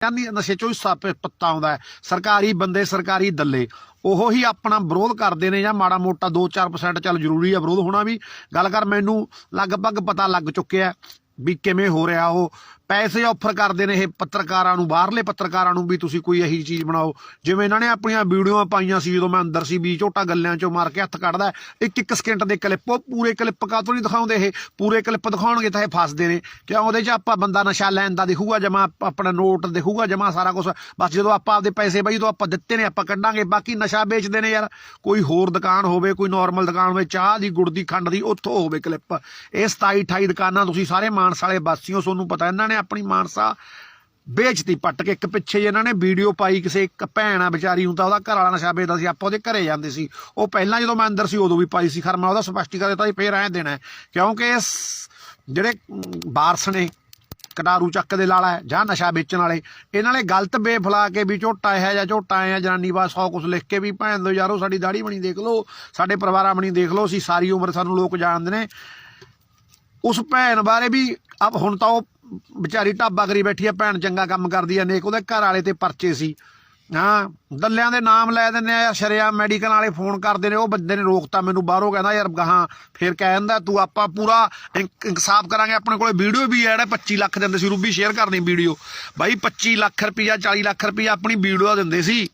ਕਹਿੰਦੀ ਨਸ਼ੇ ਚੋਂ ਹਿੱਸਾ ਪੱਤਾ ਆਉਂਦਾ ਸਰਕਾਰੀ ਬੰਦੇ ਸਰਕਾਰੀ ਦੱਲੇ। ਉਹ ਹੀ ਆਪਣਾ ਵਿਰੋਧ ਕਰਦੇ ਨੇ ਜਾਂ ਮਾੜਾ ਮੋਟਾ 2-4% ਚੱਲ ਜ਼ਰੂਰੀ ਆ ਵਿਰੋਧ ਹੋਣਾ ਵੀ। ਗੱਲ ਕਰ, ਮੈਨੂੰ ਲਗਭਗ ਪਤਾ ਲੱਗ ਚੁੱਕਿਆ ਵੀ ਕਿਵੇਂ ਹੋ ਰਿਹਾ ਉਹ। ਪੈਸੇ ਆਫਰ ਕਰਦੇ ਨੇ ਇਹ ਪੱਤਰਕਾਰਾਂ ਨੂੰ, ਬਾਹਰਲੇ ਪੱਤਰਕਾਰਾਂ ਨੂੰ ਵੀ ਤੁਸੀਂ ਕੋਈ ਇਹੀ ਚੀਜ਼ ਬਣਾਓ। ਜਿਵੇਂ ਇਹਨਾਂ ਨੇ ਆਪਣੀਆਂ ਵੀਡੀਓਆਂ ਪਾਈਆਂ ਸੀ ਜਦੋਂ ਮੈਂ ਅੰਦਰ ਸੀ, ਵੀ ਝੋਟਾ ਗੱਲਿਆਂ ਚੋਂ ਮਾਰ ਕੇ ਹੱਥ ਕੱਢਦਾ ਇੱਕ ਇੱਕ ਸਕਿੰਟ ਦੇ ਕਲਿੱਪ ਉਹ ਪੂਰੇ ਕਲਿੱਪ ਕਾਤੋਂ ਨਹੀਂ ਦਿਖਾਉਂਦੇ ਇਹ? ਪੂਰੇ ਕਲਿੱਪ ਦਿਖਾਉਣਗੇ ਤਾਂ ਇਹ ਫਸਦੇ ਨੇ। ਕਿਉਂ? ਉਹਦੇ 'ਚ ਆਪਾਂ ਬੰਦਾ ਨਸ਼ਾ ਲੈਣ ਦਾ ਦਿਖੂਗਾ, ਜਮਾ ਆਪਣਾ ਨੋਟ ਦਿਖੂਗਾ, ਜਮਾ ਸਾਰਾ ਕੁਝ ਬਸ ਜਦੋਂ ਆਪਾਂ ਆਪਦੇ ਪੈਸੇ ਬਈ, ਜਦੋਂ ਆਪਾਂ ਦਿੱਤੇ ਨੇ, ਆਪਾਂ ਕੱਢਾਂਗੇ। ਬਾਕੀ ਨਸ਼ਾ ਵੇਚਦੇ ਨੇ ਯਾਰ। ਕੋਈ ਹੋਰ ਦੁਕਾਨ ਹੋਵੇ, ਕੋਈ ਨਾਰਮਲ ਦੁਕਾਨ ਹੋਵੇ, ਚਾਹ ਦੀ, ਗੁੜ ਦੀ, ਖੰਡ ਦੀ, ਉੱਥੋਂ ਹੋਵੇ ਕਲਿੱਪ ਇਹ 27 28 ਦੁਕਾਨਾਂ ਤੁਸੀਂ ਸਾਰੇ ਮਾਨਸਾ ਵਾਲੇ ਵਾਸੀਓ ਤੁਹਾਨੂੰ ਪਤਾ ਇਹਨਾਂ ਨੇ ਆਪਣੀ ਮਾਨਸਾ ਵੇਚਤੀ ਪੱਟ ਕੇ ਇੱਕ ਪਿੱਛੇ ਜਿਹੇ ਇਹਨਾਂ ਨੇ ਵੀਡੀਓ ਪਾਈ ਕਿਸੇ ਇੱਕ ਭੈਣ ਆ ਵਿਚਾਰੀ ਨੂੰ ਤਾਂ ਉਹਦਾ ਘਰ ਵਾਲਾ ਨਸ਼ਾ ਵੇਚਦਾ ਸੀ ਆਪਾਂ ਉਹਦੇ ਘਰੇ ਜਾਂਦੇ ਸੀ। ਉਹ ਪਹਿਲਾਂ ਜਦੋਂ ਮੈਂ ਅੰਦਰ ਸੀ ਉਦੋਂ ਵੀ ਪਾਈ ਸੀ ਖਰ ਮੈਂ ਉਹਦਾ ਸਪਸ਼ਟੀਕਰਨ ਦਿੱਤਾ ਸੀ ਫੇਰ ਐਂ ਦੇਣਾ ਕਿਉਂਕਿ ਜਿਹੜੇ ਅਮ, ਵਾਰਸ ਨੇ ਕਟਾਰੂ ਚੱਕ ਦੇ ਲਾਲਾ ਜਾਂ ਨਸ਼ਾ ਵੇਚਣ ਵਾਲੇ ਇਹਨਾਂ ਨੇ ਗਲਤ ਬੇਫਲਾ ਕੇ ਵੀ ਝੋਟਾ ਹੈ ਜਾਂ ਝੋਟਾ ਹੈ ਜਨਾਨੀ ਬਾਤ ਸੌ ਕੁਛ ਲਿਖ ਕੇ ਵੀ ਭੈਣ ਦੋ ਯਾਰੋ ਸਾਡੀ ਦਾੜੀ ਬਣੀ ਦੇਖ ਲਓ ਸਾਡੇ ਪਰਿਵਾਰਾਂ ਬਣੀ ਦੇਖ ਲਓ ਅਸੀਂ ਸਾਰੀ ਉਮਰ ਸਾਨੂੰ ਲੋਕ ਜਾਣਦੇ ਨੇ। ਉਸ ਭੈਣ ਬਾਰੇ ਵੀ ਅਬ ਹੁਣ ਤਾਂ ਉਹ ਵਿਚਾਰੀ ਢਾਬਾ ਕਰੀ ਬੈਠੀ ਆ, ਭੈਣ ਚੰਗਾ ਕੰਮ ਕਰਦੀ ਆ, ਨੇਕ, ਉਹਦੇ ਘਰ ਵਾਲੇ ਤੇ ਪਰਚੇ ਸੀ। ਹਾਂ, ਦੱਲਿਆਂ ਦੇ ਨਾਮ ਲੈ ਦਿੰਦੇ ਆ, ਸ਼ਰਿਆ ਮੈਡੀਕਲ ਵਾਲੇ ਫੋਨ ਕਰਦੇ ਨੇ, ਉਹ ਬੰਦੇ ਨੇ ਰੋਕਤਾ ਮੈਨੂੰ, ਬਾਹਰੋਂ ਕਹਿੰਦਾ, ਯਾਰ ਗਾਹਾਂ, ਫਿਰ ਦਿੰਦਾ, ਤੂੰ ਆਪਾਂ ਪੂਰਾ ਇਨ- ਇਨਸਾਫ ਕਰਾਂਗੇ, ਆਪਣੇ ਕੋਲੇ ਵੀਡੀਓ ਵੀ ਹੈ ਜਿਹੜਾ 25 ਲੱਖ ਦਿੰਦੇ ਸੀ, ਰੂਬੀ, ਸ਼ੇਅਰ ਕਰਨੀ ਵੀਡੀਓ। ਬਾਈ 25 ਲੱਖ ਰੁਪਈਆ 40 ਲੱਖ ਰੁਪਈਆ ਆਪਣੀ ਵੀਡੀਓ ਦਿੰਦੇ ਸੀ।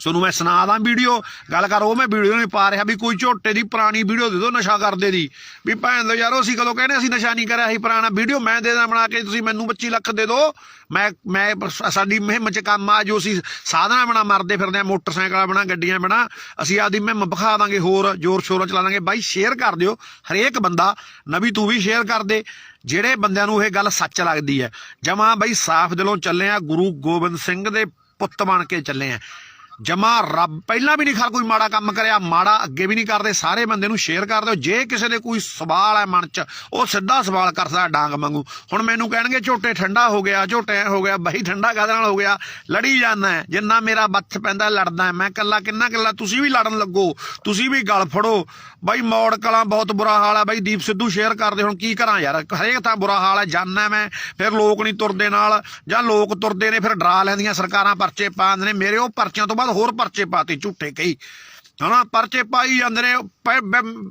ਤੁਹਾਨੂੰ ਮੈਂ ਸੁਣਾ ਦਾਂ ਵੀਡੀਓ, ਗੱਲ ਕਰ, ਉਹ ਮੈਂ ਵੀਡੀਓ ਨਹੀਂ ਪਾ ਰਿਹਾ ਵੀ ਕੋਈ ਝੋਟੇ ਦੀ ਪੁਰਾਣੀ ਵੀਡੀਓ ਦੇ ਦਿਓ ਨਸ਼ਾ ਕਰਦੇ ਦੀ। ਵੀ ਭੈਣ ਦੋ ਯਾਰੋ, ਅਸੀਂ ਕਦੋਂ ਕਹਿੰਦੇ ਅਸੀਂ ਨਸ਼ਾ ਨਹੀਂ ਕਰਿਆ ਅਸੀਂ ਪੁਰਾਣਾ ਵੀਡੀਓ, ਮੈਂ ਦੇ ਦਾਂ ਬਣਾ ਕੇ, ਤੁਸੀਂ ਮੈਨੂੰ 25 ਲੱਖ ਦੇ ਦਿਓ। ਮੈਂ ਮੈਂ ਸਾਡੀ ਮੁਹਿੰਮ ਚ ਕੰਮ ਆ, ਜੋ ਅਸੀਂ ਸਾਧਨਾ ਬਣਾ, ਮਰਦੇ ਫਿਰਦੇ ਆ, ਮੋਟਰਸਾਈਕਲਾਂ ਬਣਾ, ਗੱਡੀਆਂ ਬਣਾ, ਅਸੀਂ ਆਦੀ ਮਹਿਮ ਵਿਖਾ ਦਾਂਗੇ ਹੋਰ, ਜ਼ੋਰ ਸ਼ੋਰਾਂ ਚਲਾ ਦਾਂਗੇ। ਬਾਈ ਸ਼ੇਅਰ ਕਰ ਦਿਓ, ਹਰੇਕ ਬੰਦਾ, ਨਵੀਂ ਤੂੰ ਵੀ ਸ਼ੇਅਰ ਕਰ ਦੇ, ਜਿਹੜੇ ਬੰਦਿਆਂ ਨੂੰ ਇਹ ਗੱਲ ਸੱਚ ਲੱਗਦੀ ਹੈ। ਜਮਾ ਬਾਈ, ਸਾਫ਼ ਦਿਲੋਂ ਚੱਲੇ ਆ, ਗੁਰੂ ਗੋਬਿੰਦ ਸਿੰਘ ਦੇ ਪੁੱਤ ਬਣ ਕੇ ਚੱਲੇ ਆ। ਜਮਾ ਰੱਬ, ਪਹਿਲਾਂ ਵੀ ਨਹੀਂ ਖਾ ਕੋਈ ਮਾੜਾ ਕੰਮ ਕਰਿਆ, ਮਾੜਾ ਅੱਗੇ ਵੀ ਨਹੀਂ ਕਰਦੇ, ਸਾਰੇ ਬੰਦੇ ਨੂੰ ਸ਼ੇਅਰ ਕਰ ਦਿਓ। ਜੇ ਕਿਸੇ ਦੇ ਕੋਈ ਸਵਾਲ ਹੈ ਮਨ 'ਚ, ਉਹ ਸਿੱਧਾ ਸਵਾਲ ਕਰ ਸਕਦਾ ਡਾਂਗ ਵਾਂਗੂ। ਹੁਣ ਮੈਨੂੰ ਕਹਿਣਗੇ, ਝੋਟੇ ਠੰਡਾ ਹੋ ਗਿਆ, ਝੋਟੇ ਹੋ ਗਿਆ, ਬਈ ਠੰਡਾ ਕਾਹਦੇ ਨਾਲ ਹੋ ਗਿਆ? ਲੜੀ ਜਾਂਦਾ ਜਿੰਨਾ ਮੇਰਾ ਬੱਥ ਪੈਂਦਾ ਲੜਦਾ ਮੈਂ ਕੱਲਾ ਕਿੰਨਾ ਕੱਲਾ ਤੁਸੀਂ ਵੀ ਲੜਨ ਲੱਗੋ, ਤੁਸੀਂ ਵੀ ਗਲ ਫੜੋ। ਬਈ ਮੌੜ ਕਲਾਂ ਬਹੁਤ ਬੁਰਾ ਹਾਲ ਹੈ, ਬਈ ਦੀਪ ਸਿੱਧੂ ਸ਼ੇਅਰ ਕਰਦੇ, ਹੁਣ ਕੀ ਕਰਾਂ ਯਾਰ? ਹਰੇਕ ਥਾਂ ਬੁਰਾ ਹਾਲ ਹੈ ਜਾਨਣਾ ਮੈਂ, ਫਿਰ ਲੋਕ ਨਹੀਂ ਤੁਰਦੇ ਨਾਲ, ਜਾਂ ਲੋਕ ਤੁਰਦੇ ਨੇ, ਫਿਰ ਡਰਾ ਲੈਂਦੀਆਂ, ਸਰਕਾਰਾਂ ਪਰਚੇ ਪਾਉਂਦੇ ਨੇ, ਮੇਰੇ ਉਹ ਪਰਚਿਆਂ ਤੋਂ ਬਾਅਦ ਹੋਰ ਪਰਚੇ ਪਾਤੇ, ਝੂਠੇ ਕਈ ਹਨਾ, ਪਰਚੇ ਪਾਈ ਜਾਂਦੇ ਨੇ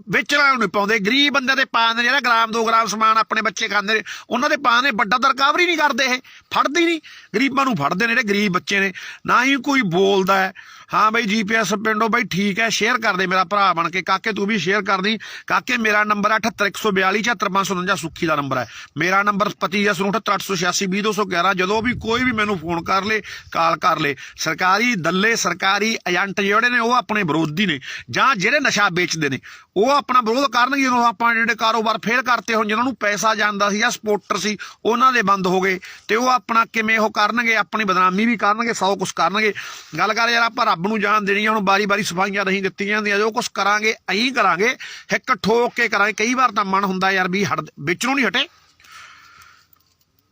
ਵੇਚਣਾ ਨੂੰ ਪਾਉਂਦੇ। ਗਰੀਬ ਬੰਦੇ ਦੇ ਪਾਉਂਦੇ ਨੇ, ਜਿਹੜਾ ਗ੍ਰਾਮ 2 ਗ੍ਰਾਮ ਸਮਾਨ ਆਪਣੇ ਬੱਚੇ ਖਾਂਦੇ ਨੇ, ਉਹਨਾਂ ਦੇ ਪਾਉਂਦੇ ਵੱਡਾ ਤਾਂ ਰਿਕਵਰੀ ਨਹੀਂ ਕਰਦੇ ਇਹ, ਫੜਦੇ ਹੀ ਨਹੀਂ। ਗਰੀਬਾਂ ਨੂੰ ਫੜਦੇ ਨੇ ਜਿਹੜੇ ਗਰੀਬ ਬੱਚੇ ਨੇ। ਨਾ ਹੀ ਕੋਈ ਬੋਲਦਾ ਹੈ। ਹਾਂ ਬਈ ਜੀਪੀਐਸ ਪਿੰਡੋਂ ਬਈ ਠੀਕ ਹੈ ਸ਼ੇਅਰ ਕਰ ਦੇ ਮੇਰਾ ਭਰਾ ਬਣ ਕੇ। ਕਾਕੇ ਤੂੰ ਵੀ ਸ਼ੇਅਰ ਕਰਦੀ ਕਾਕੇ, ਮੇਰਾ ਨੰਬਰ ਹੈ 78142 74549 ਸੁੱਖੀ ਦਾ ਨੰਬਰ ਹੈ। ਮੇਰਾ ਨੰਬਰ 2568868211 ਜਦੋਂ ਵੀ ਕੋਈ ਵੀ ਮੈਨੂੰ ਫੋਨ ਕਰ ਲੇ ਕਾਲ ਕਰ ਲੇ। ਸਰਕਾਰੀ ਦੱਲੇ, ਸਰਕਾਰੀ ਏਜੰਟ ਜਿਹੜੇ ਨੇ, ਉਹ ਆਪਣੇ ਵਿਰੋਧੀ ਨੇ। ਜਾਂ ਜਿਹੜੇ ਨਸ਼ਾ ਵੇਚਦੇ ਨੇ, ਉਹ ਆਪਣਾ ਵਿਰੋਧ ਕਰਨਗੇ। ਜਦੋਂ ਆਪਾਂ ਜਿਹੜੇ ਕਾਰੋਬਾਰ ਫੇਲ ਕਰਤੇ ਹੁਣ ਜਿਹਨਾਂ ਨੂੰ ਪੈਸਾ ਜਾਂਦਾ ਸੀ ਜਾਂ ਸਪੋਰਟਰ ਸੀ, ਉਹਨਾਂ ਦੇ ਬੰਦ ਹੋ ਗਏ। ਤੇ ਉਹ ਆਪਣਾ ਕਿਵੇਂ ਉਹ ਕਰਨਗੇ, ਆਪਣੀ ਬਦਨਾਮੀ ਵੀ ਕਰਨਗੇ, ਸੌ ਕੁਛ ਕਰਨਗੇ। ਗੱਲ ਕਰ ਯਾਰ, ਆਪਾਂ ਰੱਬ ਨੂੰ ਜਾਣ ਦੇਣੀ ਹੁਣ ਬਾਰੀ ਬਾਰੀ ਸਫਾਈਆਂ ਨਹੀਂ ਦਿੱਤੀਆਂ ਜਾਂਦੀਆਂ, ਜੋ ਕੁਛ ਕਰਾਂਗੇ, ਐਂ ਕਰਾਂਗੇ ਹਿੱਕ ਠੋਕ ਕੇ ਕਰਾਂਗੇ। ਕਈ ਵਾਰ ਤਾਂ ਮਨ ਹੁੰਦਾ ਯਾਰ ਵੀ ਹਟ, ਵਿੱਚੋਂ ਨਹੀਂ ਹਟੇ।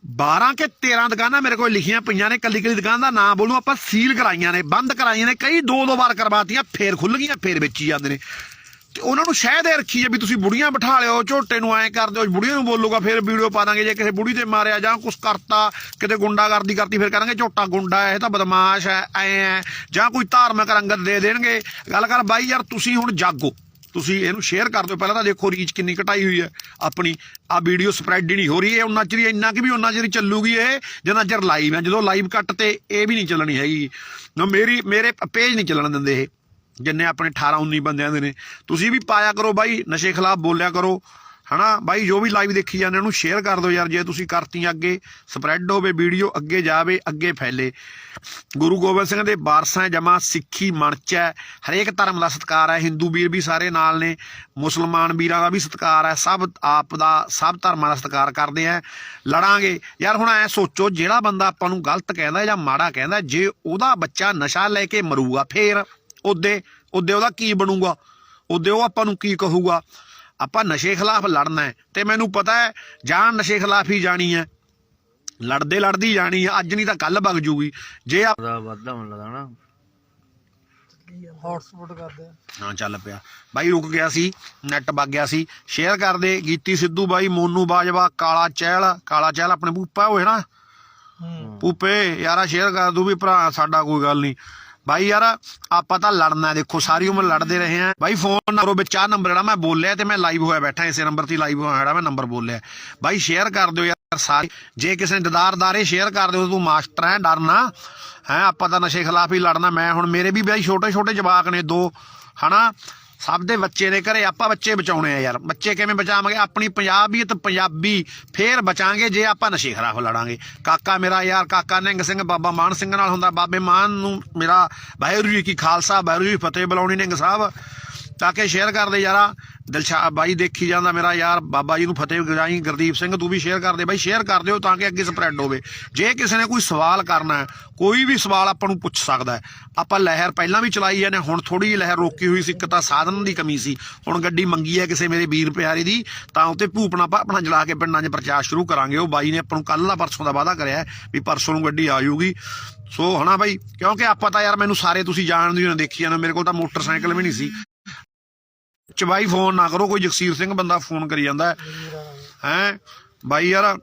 12 ਕੇ 13 ਦੁਕਾਨਾਂ ਮੇਰੇ ਕੋਲ ਲਿਖੀਆਂ ਪਈਆਂ ਨੇ ਕੱਲੀ ਕੱਲੀ ਦੁਕਾਨ ਦਾ ਨਾਮ ਬੋਲੂ, ਆਪਾਂ ਸੀਲ ਕਰਾਈਆਂ ਨੇ, ਬੰਦ ਕਰਾਈਆਂ ਨੇ, ਕਈ ਦੋ ਦੋ ਵਾਰ ਕਰਵਾਤੀਆਂ, ਫੇਰ ਖੁੱਲ ਗਈਆਂ, ਫੇਰ ਵੇਚੀ ਜਾਂਦੇ ਨੇ। ਤੇ ਉਹਨਾਂ ਨੂੰ ਸ਼ਾਇਦ ਇਹ ਰੱਖੀ ਹੈ ਵੀ ਤੁਸੀਂ ਬੁੜੀਆਂ ਬਿਠਾ ਲਿਓ, ਝੋਟੇ ਨੂੰ ਐਂ ਕਰ ਦਿਓ ਬੁੜੀਆਂ ਨੂੰ ਬੋਲੂਗਾ ਫਿਰ ਵੀਡੀਓ ਪਾ ਦਾਂਗੇ, ਜੇ ਕਿਸੇ ਬੁੜੀ ਤੇ ਮਾਰਿਆ ਜਾਂ ਕੁਛ ਕਰਤਾ, ਕਿਤੇ ਗੁੰਡਾਗਰਦੀ ਕਰਤੀ, ਫਿਰ ਕਰਾਂਗੇ ਝੋਟਾ ਗੁੰਡਾ ਹੈ, ਇਹ ਤਾਂ ਬਦਮਾਸ਼ ਹੈ, ਐ ਹੈ, ਜਾਂ ਕੋਈ ਧਾਰਮਿਕ ਰੰਗਤ ਦੇ ਦੇਣਗੇ। ਗੱਲ ਕਰ ਬਾਈ ਯਾਰ, ਤੁਸੀਂ ਹੁਣ ਜਾਗੋ, ਤੁਸੀਂ ਇਹਨੂੰ ਸ਼ੇਅਰ ਕਰ ਦਿਓ, ਪਹਿਲਾਂ ਤਾਂ ਦੇਖੋ ਰੀਚ ਕਿੰਨੀ ਘਟਾਈ ਹੋਈ ਹੈ, ਆਪਣੀ ਆ ਵੀਡੀਓ ਸਪਰੈਡ ਹੀ ਨਹੀਂ ਹੋ ਰਹੀ, ਇਹ ਉਹਨਾਂ ਚਿਰ ਇੰਨਾ ਕਿ ਵੀ ਉਹਨਾਂ ਚਿਰ ਚੱਲੂਗੀ ਇਹ ਜਿੰਨਾ ਚਿਰ ਲਾਈਵ ਹੈ, ਜਦੋਂ ਲਾਈਵ ਕੱਟ ਤੇ ਇਹ ਵੀ ਨਹੀਂ ਚੱਲਣੀ ਹੈਗੀ। ਨਾ ਮੇਰੀ, ਮੇਰੇ ਪੇਜ ਨਹੀਂ ਚੱਲਣ ਦਿੰਦੇ ਇਹ। ਜਿੰਨੇ ਆਪਣੇ 18 19 ਬੰਦਿਆਂ ਦੇ ਨੇ। ਤੁਸੀਂ ਵੀ ਪਾਇਆ ਕਰੋ ਬਾਈ, ਨਸ਼ੇ ਖਿਲਾਫ ਬੋਲਿਆ ਕਰੋ, ਹਨਾ? ਬਾਈ, ਜੋ ਵੀ ਲਾਈਵ ਦੇਖੀ ਜਾਂਦੇ, ਉਹਨੂੰ ਸ਼ੇਅਰ ਕਰ ਦਿਓ ਯਾਰ, ਜੇ ਤੁਸੀਂ ਕਰਤੀ ਅੱਗੇ ਸਪਰੈਡ ਹੋਵੇ ਵੀਡੀਓ ਅੱਗੇ ਜਾਵੇ, ਅੱਗੇ ਫੈਲੇ। ਗੁਰੂ ਗੋਬਿੰਦ ਸਿੰਘ ਦੇ ਵਾਰਸਾਂ ਜਮਾ ਸਿੱਖੀ ਮਨ ਹੈ, ਹਰੇਕ ਧਰਮ ਦਾ ਸਤਿਕਾਰ ਹੈ, ਹਿੰਦੂ ਵੀਰ ਵੀ ਸਾਰੇ ਨਾਲ ਨੇ, ਮੁਸਲਮਾਨ ਵੀਰਾਂ ਦਾ ਵੀ ਸਤਿਕਾਰ ਹੈ, ਸਭ ਆਪ ਦਾ, ਸਭ ਧਰਮਾਂ ਦਾ ਸਤਿਕਾਰ ਕਰਦੇ ਆ ਲੜਾਂਗੇ। ਯਾਰ ਹੁਣ ਐ ਸੋਚੋ, ਜਿਹੜਾ ਬੰਦਾ ਆਪਾਂ ਨੂੰ ਗਲਤ ਕਹਿੰਦਾ ਜਾਂ ਮਾੜਾ ਕਹਿੰਦਾ, ਜੇ ਉਹਦਾ ਬੱਚਾ ਨਸ਼ਾ ਲੈ ਕੇ ਮਰੂਗਾ, ਫੇਰ? ਉਹਦੇ ਉਹਦੇ ਉਹਦਾ ਕੀ ਬਣੂਗਾ? ਉਹਦੇ ਉਹ ਆਪਾਂ ਨੂੰ ਕੀ ਕਹੂਗਾ? ਆਪਾਂ ਨਸ਼ੇ ਖਿਲਾਫ ਲੜਨਾ ਹੈ ਤੇ ਮੈਨੂੰ ਪਤਾ ਹੈ ਜਾਨ ਨਸ਼ੇ ਖਿਲਾਫ ਹੀ ਜਾਣੀ ਹੈ। ਲੜਦੇ ਲੜਦੀ ਜਾਣੀ ਹੈ ਅੱਜ ਨਹੀਂ ਤਾਂ ਕੱਲ ਵਗ ਜੂਗੀ। ਜੇ ਆ ਦਾ ਵਾਧਾ ਹੋਣ ਲੱਗਾ ਨਾ। ਹੌਟਸਪੌਟ ਕਰਦੇ ਹਾਂ ਚੱਲ ਪਿਆ। ਬਾਈ ਰੁਕ ਗਿਆ ਸੀ ਨੈਟ ਵਗ ਗਿਆ ਸੀ। ਸ਼ੇਅਰ ਕਰ ਦੇ ਗੀਤੀ ਸਿੱਧੂ ਬਾਈ ਮੋਨੂ ਬਾਜਵਾ ਕਾਲਾ ਚਹਿਲ। ਕਾਲਾ ਚਹਿਲ ਆਪਣੇ ਭੂਪਾ ਹੋਏ ਨਾ? ਪੂਪੇ ਯਾਰਾ ਸ਼ੇਅਰ ਕਰ ਦੂ ਵੀ ਭਰਾ ਸਾਡਾ ਕੋਈ ਗੱਲ ਨਹੀਂ। ਬਾਈ ਯਾਰ, ਆਪਾਂ ਤਾਂ ਲੜਨਾ ਦੇਖੋ, ਸਾਰੀ ਉਮਰ ਲੜਦੇ ਰਹੇ ਆ ਬਾਈ ਫੋਨ ਨੰਬਰੋਂ ਵਿੱਚ ਆ ਨੰਬਰ ਜਿਹੜਾ ਮੈਂ ਬੋਲਿਆ ਤੇ ਮੈਂ ਲਾਈਵ ਹੋਇਆ ਬੈਠਾ, ਇਸੇ ਨੰਬਰ ਤੇ ਲਾਈਵ ਹੋਇਆ ਜਿਹੜਾ ਮੈਂ ਨੰਬਰ ਬੋਲਿਆ। ਬਾਈ ਸ਼ੇਅਰ ਕਰ ਦਿਓ ਯਾਰ ਸਾਰੇ। ਜੇ ਕਿਸੇ ਨੇ ਦਦਾਰਦਾਰੇ ਸ਼ੇਅਰ ਕਰ ਦਿਓ, ਤੂੰ ਮਾਸਟਰ ਹੈ ਡਰਨਾ ਹੈ, ਆਪਾਂ ਤਾਂ ਨਸ਼ੇ ਖਿਲਾਫ ਹੀ ਲੜਨਾ। ਮੈਂ ਹੁਣ, ਮੇਰੇ ਵੀ ਬਾਈ ਛੋਟੇ ਛੋਟੇ ਜਵਾਕ ਨੇ ਦੋ, ਹਨਾ? ਸਭ ਦੇ ਬੱਚੇ ਨੇ ਘਰੇ ਆਪਾਂ ਬੱਚੇ ਬਚਾਉਣੇ ਆ ਯਾਰ। ਬੱਚੇ ਕਿਵੇਂ ਬਚਾਵਾਂਗੇ? ਆਪਣੀ ਪੰਜਾਬੀਅਤ ਪੰਜਾਬੀ ਫੇਰ ਬਚਾਂਗੇ ਜੇ ਆਪਾਂ ਨਸ਼ੇ ਖਰਾਬ ਲੜਾਂਗੇ। ਕਾਕਾ ਮੇਰਾ ਯਾਰ, ਕਾਕਾ ਨਿੰਗ ਸਿੰਘ, ਬਾਬਾ ਮਾਨ ਸਿੰਘ ਨਾਲ ਹੁੰਦਾ। ਬਾਬੇ ਮਾਨ ਨੂੰ ਮੇਰਾ ਵਾਹਿਗੁਰੂ ਜੀ ਕੀ ਖਾਲਸਾ, ਵਾਹਿਗੁਰੂ ਜੀ ਫਤਿਹ ਬੁਲਾਉਣੀ ਨਿੰਗ ਸਾਹਿਬ। ਤਾਂ ਕਿ ਸ਼ੇਅਰ ਕਰਦੇ ਯਾਰਾ। ਦਿਲਸ਼ਾ ਬਾਈ ਦੇਖੀ ਜਾਂਦਾ ਮੇਰਾ ਯਾਰ। ਬਾਬਾ ਜੀ ਨੂੰ ਫਤਿਹ ਗਜਾਈ ਗੁਰਦੀਪ ਸਿੰਘ, ਤੂੰ ਵੀ ਸ਼ੇਅਰ ਕਰ ਦੇ। ਬਾਈ ਸ਼ੇਅਰ ਕਰ ਦਿਓ ਤਾਂ ਕਿ ਅੱਗੇ ਸਪਰੈਡ ਹੋਵੇ। ਜੇ ਕਿਸੇ ਨੇ ਕੋਈ ਸਵਾਲ ਕਰਨਾ ਹੈ, ਕੋਈ ਵੀ ਸਵਾਲ ਆਪਾਂ ਨੂੰ ਪੁੱਛ ਸਕਦਾ ਆਪਾਂ ਲਹਿਰ ਪਹਿਲਾਂ ਵੀ ਚਲਾਈ ਜਾਂਦੇ ਹੁਣ ਥੋੜੀ ਜਿਹੀ ਲਹਿਰ ਰੋਕੀ ਹੋਈ ਸੀ, ਇੱਕ ਤਾਂ ਸਾਧਨ ਦੀ ਕਮੀ ਸੀ। ਹੁਣ ਗੱਡੀ ਮੰਗੀ ਹੈ ਕਿਸੇ ਮੇਰੇ ਵੀਰ ਪਿਆਰੇ ਦੀ, ਤਾਂ ਉੱਤੇ ਭੂਪਣਾ ਆਪਾਂ ਆਪਣਾ ਜਲਾ ਕੇ ਪਿੰਡਾਂ 'ਚ ਪ੍ਰਚਾਰ ਸ਼ੁਰੂ ਕਰਾਂਗੇ। ਉਹ ਬਾਈ ਨੇ ਆਪਾਂ ਨੂੰ ਕੱਲ ਦਾ ਪਰਸੋਂ ਦਾ ਵਾਅਦਾ ਕਰਿਆ ਵੀ ਪਰਸੋਂ ਨੂੰ ਗੱਡੀ ਆ ਜਾਊਗੀ। ਸੋ ਹਨਾ ਬਾਈ, ਕਿਉਂਕਿ ਆਪਾਂ ਤਾਂ ਯਾਰ ਮੈਨੂੰ ਸਾਰੇ ਤੁਸੀਂ ਜਾਣਦੇ ਹੋ ਦੇਖੀ ਜਾਂਦੇ ਮੇਰੇ ਕੋਲ ਤਾਂ ਮੋਟਰਸਾਈਕਲ ਵੀ ਨਹੀਂ ਸੀ। ਚਬਾਈ ਫੋਨ ਨਾ ਕਰੋ, ਕੋਈ ਜਗਸੀਰ ਸਿੰਘ ਬੰਦਾ ਫੋਨ ਕਰੀ ਜਾਂਦਾ ਹੈ। ਹੈਂ? ਬਾਈ ਯਾਰ,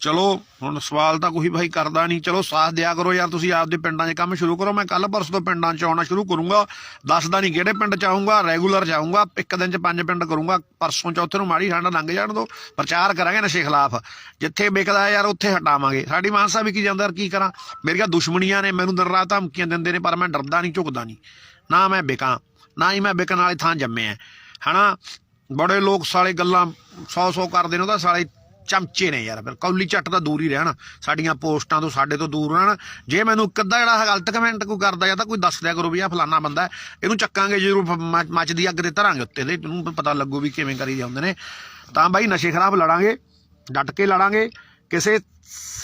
ਚਲੋ, ਹੁਣ ਸਵਾਲ ਤਾਂ ਕੋਈ ਭਾਈ ਕਰਦਾ ਨਹੀਂ। ਚਲੋ, ਸਾਥ ਦਿਆ ਕਰੋ ਯਾਰ, ਤੁਸੀਂ ਆਪਦੇ ਪਿੰਡਾਂ 'ਚ ਕੰਮ ਸ਼ੁਰੂ ਕਰੋ। ਮੈਂ ਕੱਲ ਪਰਸੋਂ ਤੋਂ ਪਿੰਡਾਂ 'ਚ ਆਉਣਾ ਸ਼ੁਰੂ ਕਰੂੰਗਾ। ਦੱਸਦਾ ਨਹੀਂ ਕਿਹੜੇ ਪਿੰਡ 'ਚ ਆਉਂਗਾ ਰੈਗੂਲਰ ਜਾਊਂਗਾ ਇੱਕ ਦਿਨ 'ਚ ਪੰਜ ਪਿੰਡ ਕਰੂੰਗਾ। ਪਰਸੋਂ ਚੌਥੇ ਨੂੰ ਮਾੜੀ ਠੰਡ ਲੰਘ ਜਾਣ ਦੋ। ਪ੍ਰਚਾਰ ਕਰਾਂਗੇ ਨਸ਼ੇ ਖਿਲਾਫ। ਜਿੱਥੇ ਵਿਕਦਾ ਯਾਰ, ਉੱਥੇ ਹਟਾਵਾਂਗੇ। ਸਾਡੀ ਮਾਨਸਾ ਵੀ ਕੀ ਜਾਂਦਾ, ਯਾਰ, ਕੀ ਕਰਾਂ? ਮੇਰੀਆਂ ਦੁਸ਼ਮਣੀਆਂ ਨੇ ਮੈਨੂੰ ਦਿਨ ਰਾਤ ਧਮਕੀਆਂ ਦਿੰਦੇ ਨੇ, ਪਰ ਮੈਂ ਡਰਦਾ ਨਹੀਂ, ਝੁਕਦਾ ਨਹੀਂ। ਨਾ ਮੈਂ ਵਿਕਾਂ, ਨਾ ਹੀ ਮੈਂ ਵਿਕਣ ਵਾਲੇ ਥਾਂ ਜੰਮਿਆ ਹਨਾ? ਬੜੇ ਲੋਕ ਸਾਲੇ ਗੱਲਾਂ 100 100 ਕਰਦੇ ਨੇ ਉਹਦਾ ਸਾਲੇ ਚਮਚੇ ਨੇ ਯਾਰ, ਫਿਰ ਕੌਲੀ ਚੱਟ ਤਾਂ ਦੂਰ ਹੀ ਰਹਿਣ, ਸਾਡੀਆਂ ਪੋਸਟਾਂ ਤੋਂ ਸਾਡੇ ਤੋਂ ਦੂਰ ਰਹਿਣ। ਜੇ ਮੈਨੂੰ ਇੱਕ ਅੱਧਾ ਜਿਹੜਾ ਗਲਤ ਕਮੈਂਟ ਕੋਈ ਕਰਦਾ ਜਾਂ ਤਾਂ ਕੋਈ ਦੱਸ ਦਿਆ ਕਰੋ ਵੀ ਆ ਫਲਾਨਾ ਬੰਦਾ ਇਹਨੂੰ ਚੱਕਾਂਗੇ ਜਦੋਂ ਫ- ਮੱਚਦੀ ਅੱਗ ਤੇ ਧਰਾਂਗੇ ਉੱਤੇ ਤੇ, ਇਹਨੂੰ ਪਤਾ ਲੱਗੂ ਵੀ ਕਿਵੇਂ ਕਰੀ ਜਾਂਦੇ ਨੇ। ਤਾਂ ਬਾਈ ਨਸ਼ੇ ਖਿਲਾਫ ਲੜਾਂਗੇ, ਡਟ ਕੇ ਲੜਾਂਗੇ, ਕਿਸੇ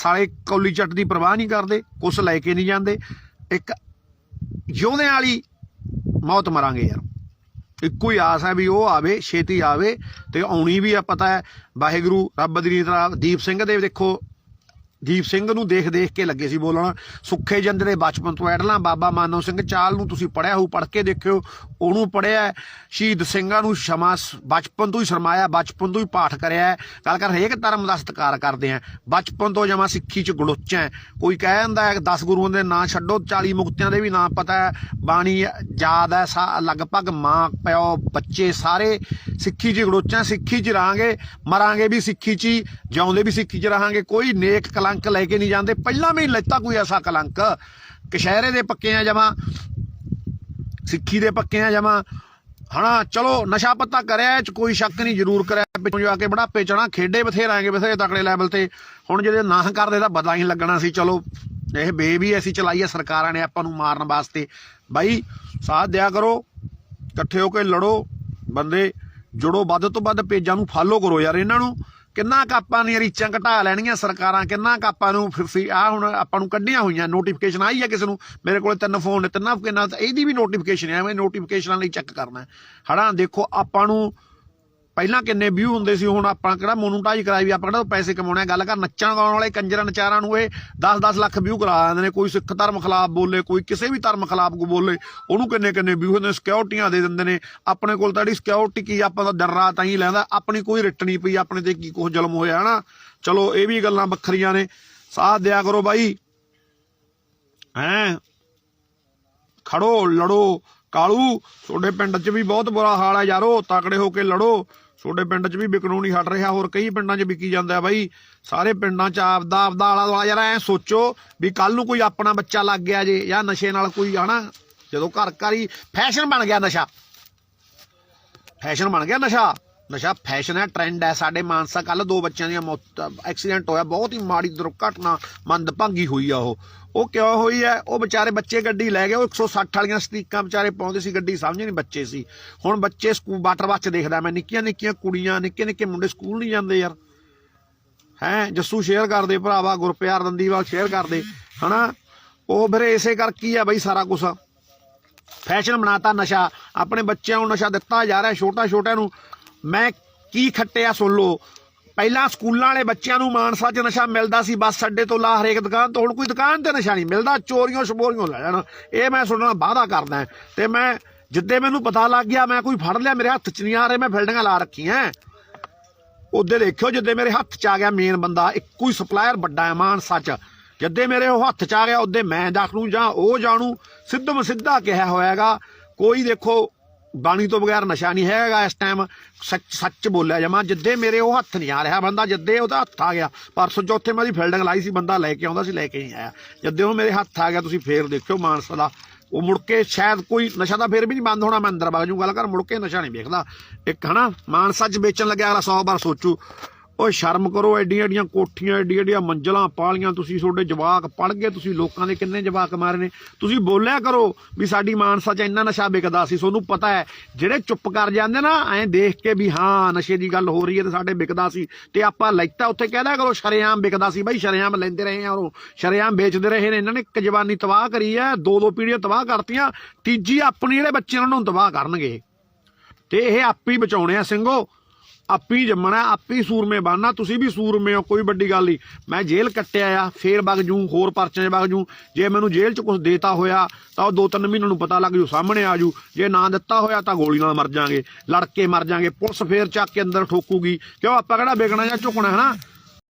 ਸਾਲੇ ਕੌਲੀ ਚੱਟ ਦੀ ਪਰਵਾਹ ਨਹੀਂ ਕਰਦੇ, ਕੁਛ ਲੈ ਕੇ ਨਹੀਂ ਜਾਂਦੇ। ਇੱਕ ਜਿਉਂਦੇ ਵਾਲੀ ਮੌਤ ਮਰਾਂਗੇ ਯਾਰ। ਇੱਕੋ ਹੀ ਆਸ ਹੈ ਵੀ ਉਹ ਆਵੇ, ਛੇਤੀ ਆਵੇ ਤੇ ਆਉਣੀ ਵੀ ਆ, ਪਤਾ ਹੈ। ਵਾਹਿਗੁਰੂ, ਰੱਬ ਦੀ ਰੀਤ ਦੀਪ ਸਿੰਘ ਦੇ ਦੇਖੋ ਦੀਪ ਸਿੰਘ ਨੂੰ ਦੇਖ ਦੇਖ ਕੇ ਲੱਗੇ ਸੀ ਬੋਲਣ। ਸੁੱਖੇ ਜੰਦ ਦੇ ਬਚਪਨ ਤੋਂ ਐਡਲਾਂ ਬਾਬਾ ਮਾਨੋ ਸਿੰਘ ਚਾਲ ਨੂੰ ਤੁਸੀਂ ਪੜਿਆ ਹੋਊ ਪੜ ਕੇ ਦੇਖਿਓ ਉਹਨੂੰ ਪੜਿਆ ਸ਼ਹੀਦ ਸਿੰਘਾਂ ਨੂੰ ਸ਼ਮਾ ਬਚਪਨ ਤੋਂ ਹੀ ਸਰਮਾਇਆ ਬਚਪਨ ਤੋਂ ਹੀ ਪਾਠ ਕਰਿਆ ਗੱਲ ਕਰ ਹਰੇਕ ਧਰਮ ਦਾ ਸਤਿਕਾਰ ਕਰਦੇ ਆ ਬਚਪਨ ਤੋਂ ਜਮਾ ਸਿੱਖੀ ਚ ਗਲੋਚਾ ਹੈ। ਕੋਈ ਕਹਿ ਜਾਂਦਾ ਹੈ 10 ਗੁਰੂਆਂ ਦੇ ਨਾਂ ਛੱਡੋ 40 ਮੁਕਤਿਆਂ ਦੇ ਵੀ ਨਾਂ ਪਤਾ ਹੈ। ਬਾਣੀ ਯਾਦ ਹੈ ਸਾ- ਲਗਭਗ ਮਾਂ ਪਿਓ ਬੱਚੇ ਸਾਰੇ ਸਿੱਖੀ ਚ ਗਲੋਚਾ ਸਿੱਖੀ ਚ ਰਹਾਂਗੇ ਮਰਾਂਗੇ ਵੀ ਸਿੱਖੀ ਚ ਹੀ, ਜਿਉਂਦੇ ਵੀ ਸਿੱਖੀ ਚ ਰਹਾਂਗੇ। ਕੋਈ ਨੇਕ ਕਲੰਕ ਲੈ ਕੇ ਨਹੀਂ ਜਾਂਦੇ। ਪਹਿਲਾਂ ਵੀ ਲੈਤਾ ਕੋਈ ਐਸਾ ਕਲੰਕ। ਕਸ਼ਹਿਰੇ ਦੇ ਪੱਕੇ ਆ ਜਮਾ। ਸਿੱਖੀ ਦੇ ਪੱਕੇ ਆ ਜਮਾ। ਹਣਾ ਚਲੋ, ਨਸ਼ਾ ਪੱਤਾ ਕਰਿਆ ਚ ਕੋਈ ਸ਼ੱਕ ਨਹੀਂ, ਜ਼ਰੂਰ ਕਰਿਆ। ਪਿੱਛੋਂ ਜਾ ਕੇ ਬੜਾਪੇ ਚਣਾ ਖੇਡੇ ਬਥੇਰਾਂਗੇ ਬਥੇਰੇ ਤਕੜੇ ਲੈਵਲ ਤੇ। ਹੁਣ ਜਿਹੜੇ ਨਾ ਕਰਦੇ ਤਾਂ ਬਦਲਾ ਹੀ ਲੱਗਣਾ ਸੀ, ਚਲੋ। ਇਹ ਬੇਬੀ ਐਸੀ ਅਸੀਂ ਚਲਾਈ ਹੈ ਸਰਕਾਰਾਂ ਨੇ ਆਪਾਂ ਨੂੰ ਮਾਰਨ ਵਾਸਤੇ। ਬਾਈ, ਸਾਥ ਦਿਆ ਕਰੋ। ਇਕੱਠੇ ਹੋ ਕੇ ਲੜੋ। ਬੰਦੇ, ਜੁੜੋ, ਵੱਧ ਤੋਂ ਵੱਧ ਪੇਜਾਂ ਨੂੰ ਫਾਲੋ ਕਰੋ ਯਾਰ, ਇਹਨਾਂ ਨੂੰ। ਕਿੰਨਾ ਕੁ ਆਪਾਂ ਦੀਆਂ ਰੀਚਾਂ ਘਟਾ ਲੈਣੀਆਂ ਸਰਕਾਰਾਂ, ਕਿੰਨਾ ਕੁ ਆਪਾਂ ਨੂੰ ਆ ਹੁਣ ਆਪਾਂ ਨੂੰ ਕੱਢੀਆਂ ਹੋਈਆਂ ਨੋਟੀਫਿਕੇਸ਼ਨ ਆਈ ਹੈ ਕਿਸੇ ਨੂੰ, ਮੇਰੇ ਕੋਲ ਤਿੰਨ ਫੋਨ ਨੇ, ਤਿੰਨਾਂ ਕਿੰਨਾ ਇਹਦੀ ਵੀ ਨੋਟੀਫਿਕੇਸ਼ਨ ਹੈ ਐਵੇਂ ਨੋਟੀਫਿਕੇਸ਼ਨਾਂ ਲਈ ਚੈੱਕ ਕਰਨਾ ਹੈ। ਹਨਾ ਦੇਖੋ, ਆਪਾਂ ਨੂੰ ਪਹਿਲਾਂ ਕਿੰਨੇ ਵਿਊ ਹੁੰਦੇ ਸੀ, ਹੁਣ ਆਪਾਂ ਕਿਹੜਾ ਮੋਨੂਟਾਈਜ਼ ਕਰਾਈ ਵੀ ਆਪਾਂ ਕਿਹੜਾ ਪੈਸੇ ਕਮਾਉਣੇ ਗੱਲ ਕਰ, ਨੱਚਣ ਗਾਉਣ ਵਾਲੇ ਕੰਜਰਾਂ ਨਚਾਰਾਂ ਨੂੰ ਇਹ 10-10 ਲੱਖ ਵਿਊ ਕਰਾ ਦਿੰਦੇ ਨੇ, ਕੋਈ ਸਿੱਖ ਧਰਮ ਖਿਲਾਫ ਬੋਲੇ, ਕੋਈ ਕਿਸੇ ਵੀ ਧਰਮ ਖਿਲਾਫ ਕੋ ਬੋਲੇ, ਉਹਨੂੰ ਕਿੰਨੇ ਕਿੰਨੇ ਵਿਊ ਹੁੰਦੇ ਸਿਕਿਉਰਟੀਆਂ ਦੇ ਦਿੰਦੇ ਨੇ, ਆਪਣੇ ਕੋਲ ਤਾਂ ਜਿਹੜੀ ਸਿਕਿਉਰਿਟੀ ਕੀ ਆਪਾਂ ਦਾ ਦਿਨ ਰਾਤ ਹੀ ਲੈਂਦਾ, ਆਪਣੀ ਕੋਈ ਰਿਟ ਨਹੀਂ ਪਈ, ਆਪਣੇ ਤੇ ਕੀ ਕੁਝ ਜ਼ੁਲਮ ਹੋਇਆ, ਹਨਾ? ਚਲੋ, ਇਹ ਵੀ ਗੱਲਾਂ ਵੱਖਰੀਆਂ ਨੇ, ਸਾਥ ਦਿਆ ਕਰੋ ਬਾਈ। ਹੈਂ? ਖੜੋ, ਲੜੋ। ਕਾਲੂ, ਤੁਹਾਡੇ ਪਿੰਡ 'ਚ ਵੀ ਬਹੁਤ ਬੁਰਾ ਹਾਲ ਹੈ ਯਾਰੋ, ਤਕੜੇ ਹੋ ਕੇ ਲੜੋ। ਤੁਹਾਡੇ ਪਿੰਡ 'ਚ ਵੀ ਵਿਕਣੋਂ ਨਹੀਂ ਹਟ ਰਿਹਾ, ਹੋਰ ਕਈ ਪਿੰਡਾਂ 'ਚ ਵਿਕੀ ਜਾਂਦਾ ਬਾਈ। ਸਾਰੇ ਪਿੰਡਾਂ 'ਚ ਆਪਦਾ ਆਪਦਾ ਆਲਾ ਦੁਆਲਾ ਯਾਰ ਐ ਸੋਚੋ ਵੀ ਕੱਲ ਨੂੰ ਕੋਈ ਆਪਣਾ ਬੱਚਾ ਲੱਗ ਗਿਆ ਜੇ, ਜਾਂ ਨਸ਼ੇ ਨਾਲ ਕੋਈ, ਹਨਾ? ਜਦੋਂ ਘਰ ਘਰ ਹੀ ਫੈਸ਼ਨ ਬਣ ਗਿਆ ਨਸ਼ਾ। ਫੈਸ਼ਨ ਬਣ ਗਿਆ ਨਸ਼ਾ। ਨਸ਼ਾ ਫੈਸ਼ਨ ਹੈ ਟ੍ਰੈਂਡ ਹੈ। ਸਾਡੇ ਮਾਨਸਾ ਕੱਲ ਦੋ ਬੱਚਿਆਂ ਦੀਆਂ ਮੌਤ ਐਕਸੀਡੈਂਟ ਹੋਇਆ। ਬਹੁਤ ਹੀ ਮਾੜੀ ਦੁਰਘਟਨਾ, ਮੰਦਭਾਗੀ ਹੋਈ ਆ ਉਹ। ਉਹ ਕਿਉਂ ਹੋਈ ਹੈ? ਉਹ ਵਿਚਾਰੇ ਬੱਚੇ ਗੱਡੀ ਲੈ ਗਏ। ਉਹ 160 ਵਾਲੀਆਂ ਸਟੀਕਾਂ ਵਿਚਾਰੇ ਪਾਉਂਦੇ ਸੀ, ਗੱਡੀ ਸਮਝ ਨਹੀਂ ਬੱਚੇ ਸੀ। ਹੁਣ ਬੱਚੇ ਸਕੂਲ ਵਾਟਰ ਬੱਚ ਦੇਖਦਾ। ਮੈਂ ਨਿੱਕੀਆਂ ਨਿੱਕੀਆਂ ਕੁੜੀਆਂ, ਨਿੱਕੇ ਨਿੱਕੇ ਮੁੰਡੇ ਸਕੂਲ ਨਹੀਂ ਜਾਂਦੇ ਯਾਰ। ਹੈਂ? ਜੱਸੂ ਸ਼ੇਅਰ ਕਰਦੇ, ਭਰਾਵਾ ਗੁਰਪਿਆਰ ਦੰਦੀਵਾਲ ਸ਼ੇਅਰ ਕਰਦੇ। ਹਨਾ? ਉਹ ਫਿਰ ਇਸੇ ਕਰਕੇ ਆ ਬਈ ਸਾਰਾ ਕੁਝ ਫੈਸ਼ਨ ਬਣਾਤਾ ਨਸ਼ਾ। ਆਪਣੇ ਬੱਚਿਆਂ ਨੂੰ ਨਸ਼ਾ ਦਿੱਤਾ ਜਾ ਰਿਹਾ ਛੋਟਾ ਛੋਟਿਆਂ ਨੂੰ। ਮੈਂ ਕੀ ਖੱਟਿਆ ਸੁਣ ਲਓ। ਪਹਿਲਾਂ ਸਕੂਲਾਂ ਵਾਲੇ ਬੱਚਿਆਂ ਨੂੰ ਮਾਨਸਾ 'ਚ ਨਸ਼ਾ ਮਿਲਦਾ ਸੀ, ਬੱਸ ਅੱਡੇ ਤੋਂ ਲਾ ਹਰੇਕ ਦੁਕਾਨ ਤੋਂ, ਹੁਣ ਕੋਈ ਦੁਕਾਨ ਤੇ ਨਸ਼ਾ ਨਹੀਂ ਮਿਲਦਾ, ਚੋਰੀਆਂ ਸ਼ਬੋਰੀਆਂ ਲੈ ਜਾਣਾ। ਇਹ ਮੈਂ ਸੁਣਨਾ ਵਾਅਦਾ ਕਰਦਾ ਤੇ ਮੈਂ, ਜਿੱਦੇ ਮੈਨੂੰ ਪਤਾ ਲੱਗ ਗਿਆ, ਮੈਂ ਕੋਈ ਫੜ ਲਿਆ, ਮੇਰੇ ਹੱਥ 'ਚ ਨਹੀਂ ਆ ਰਹੇ, ਮੈਂ ਫਿਲਡਿੰਗਾਂ ਲਾ ਰੱਖੀਆਂ। ਉਹਦੇ ਦੇਖਿਓ, ਜਿੱਦੇ ਮੇਰੇ ਹੱਥ 'ਚ ਆ ਗਿਆ ਮੇਨ ਬੰਦਾ, ਇੱਕੋ ਹੀ ਸਪਲਾਇਰ ਵੱਡਾ ਹੈ ਮਾਨਸਾ 'ਚ। ਜਦੇ ਮੇਰੇ ਉਹ ਹੱਥ 'ਚ ਆ ਗਿਆ ਉਹਦੇ ਮੈਂ ਦਾਖਲੂ ਜਾਂ ਉਹ ਜਾਣੂ ਸਿੱਧਮ ਸਿੱਧਾ ਕਿਹਾ ਹੋਇਆਗਾ, ਕੋਈ ਦੇਖੋ ਬਾਣੀ ਤੋਂ ਬਗੈਰ ਨਸ਼ਾ ਨਹੀਂ ਹੈਗਾ ਇਸ ਟਾਈਮ ਸੱਚ ਸੱਚ ਬੋਲਿਆ ਜਮਾ ਜਿੱਦੇ ਮੇਰੇ ਉਹ ਹੱਥ ਨਹੀਂ ਆ ਰਿਹਾ ਬੰਦਾ, ਜਿੱਦੇ ਉਹਦਾ ਹੱਥ ਆ ਗਿਆ। ਪਰਸੋਂ ਚੌਥੇ ਮੈਂ ਉਹਦੀ ਫੀਲਡਿੰਗ ਲਾਈ ਸੀ, ਬੰਦਾ ਲੈ ਕੇ ਆਉਂਦਾ ਸੀ, ਲੈ ਕੇ ਨਹੀਂ ਆਇਆ। ਜਿੱਦੇ ਉਹ ਮੇਰੇ ਹੱਥ ਆ ਗਿਆ, ਤੁਸੀਂ ਫੇਰ ਦੇਖਿਓ ਮਾਨਸਾ ਦਾ। ਉਹ ਮੁੜ ਕੇ ਸ਼ਾਇਦ ਕੋਈ ਨਸ਼ਾ ਤਾਂ ਫੇਰ ਵੀ ਨਹੀਂ ਬੰਦ ਹੋਣਾ, ਮੈਂ ਅੰਦਰ ਵਗ ਜੂ ਗੱਲ ਕਰ, ਮੁੜ ਕੇ ਨਸ਼ਾ ਨਹੀਂ ਵੇਖਦਾ। ਇੱਕ ਹਨਾ, ਮਾਨਸਾ 'ਚ ਵੇਚਣ ਲੱਗਿਆ ਅਗਲਾ 100 ਵਾਰ ਸੋਚੂ। ਓਏ ਸ਼ਰਮ ਕਰੋ, ਐਡੀਆਂ ਐਡੀਆਂ ਕੋਠੀਆਂ, ਐਡੀਆਂ ਐਡੀਆਂ ਮੰਜ਼ਲਾਂ ਪਾਲੀਆਂ ਤੁਸੀਂ ਤੁਹਾਡੇ ਜਵਾਕ। ਪੜ ਗਏ ਤੁਸੀਂ ਲੋਕਾਂ ਦੇ, ਕਿੰਨੇ ਜਵਾਕ ਮਾਰੇ ਨੇ। ਤੁਸੀਂ ਬੋਲਿਆ ਕਰੋ ਵੀ ਸਾਡੀ ਮਾਨਸਾ 'ਚ ਇੰਨਾ ਨਸ਼ਾ ਵਿਕਦਾ ਸੀ, ਤੁਹਾਨੂੰ ਪਤਾ ਹੈ। ਜਿਹੜੇ ਚੁੱਪ ਕਰ ਜਾਂਦੇ ਨਾ, ਐਂ ਦੇਖ ਕੇ ਵੀ ਹਾਂ, ਨਸ਼ੇ ਦੀ ਗੱਲ ਹੋ ਰਹੀ ਹੈ ਤੇ ਸਾਡੇ ਵਿਕਦਾ ਸੀ। ਤੇ ਆਪਾਂ ਲੈਤਾ, ਉੱਥੇ ਕਹਿਦਾ ਕਰੋ ਸ਼ਰੇਆਮ ਵਿਕਦਾ ਸੀ। ਬਾਈ ਸ਼ਰੇਆਮ ਲੈਂਦੇ ਰਹੇ ਆ ਉਹ, ਸ਼ਰੇਆਮ ਵੇਚਦੇ ਰਹੇ ਨੇ। ਇਹਨਾਂ ਨੇ ਇੱਕ ਜਵਾਨੀ ਤਬਾਹ ਕਰੀ ਹੈ, ਦੋ ਦੋ ਪੀੜ੍ਹੀਆਂ ਤਬਾਹ ਕਰਤੀਆਂ, ਤੀਜੀ ਆਪਣੀ ਜਿਹੜੇ ਬੱਚੇ ਉਹਨਾਂ ਨੂੰ ਤਬਾਹ ਕਰਨਗੇ। ਤੇ ਇਹ ਆਪੀ ਬਚਾਉਣੇ ਆ, ਸਿੰਘੋ। ਆਪੀ ਜੰਮਣਾ ਆਪੀ ਸੂਰਮੇ ਬਣਨਾ ਤੁਸੀਂ ਵੀ ਸੂਰਮੇ ਹੋ, ਕੋਈ ਵੱਡੀ ਗੱਲ ਨਹੀਂ। ਮੈਂ ਜੇਲ੍ਹ ਕੱਟਿਆ ਆ, ਫੇਰ ਵਗ ਜੂ, ਹੋਰ ਪਰਚੇ 'ਚ ਵਗ ਜੂ। ਜੇ ਮੈਨੂੰ ਜੇਲ੍ਹ 'ਚ ਕੁਝ ਦੇਤਾ ਹੋਇਆ, ਤਾਂ ਉਹ ਦੋ ਤਿੰਨ ਮਹੀਨਿਆਂ ਨੂੰ ਪਤਾ ਲੱਗ ਜੂ, ਸਾਹਮਣੇ ਆ ਜੂ। ਜੇ ਨਾ ਦਿੱਤਾ ਹੋਇਆ, ਤਾਂ ਗੋਲੀ ਨਾਲ ਮਰ ਜਾਾਂਗੇ ਲੜ ਕੇ ਮਰ ਜਾਾਂਗੇ, ਪੁਲਿਸ ਫੇਰ ਚੱਕ ਕੇ ਅੰਦਰ ਠੋਕੂਗੀ। ਕਿਉਂ, ਆਪਾਂ ਕਿਹੜਾ ਵਿਕਣਾ ਜਾਂ ਝੁਕਣਾ, ਹੈ ਨਾ?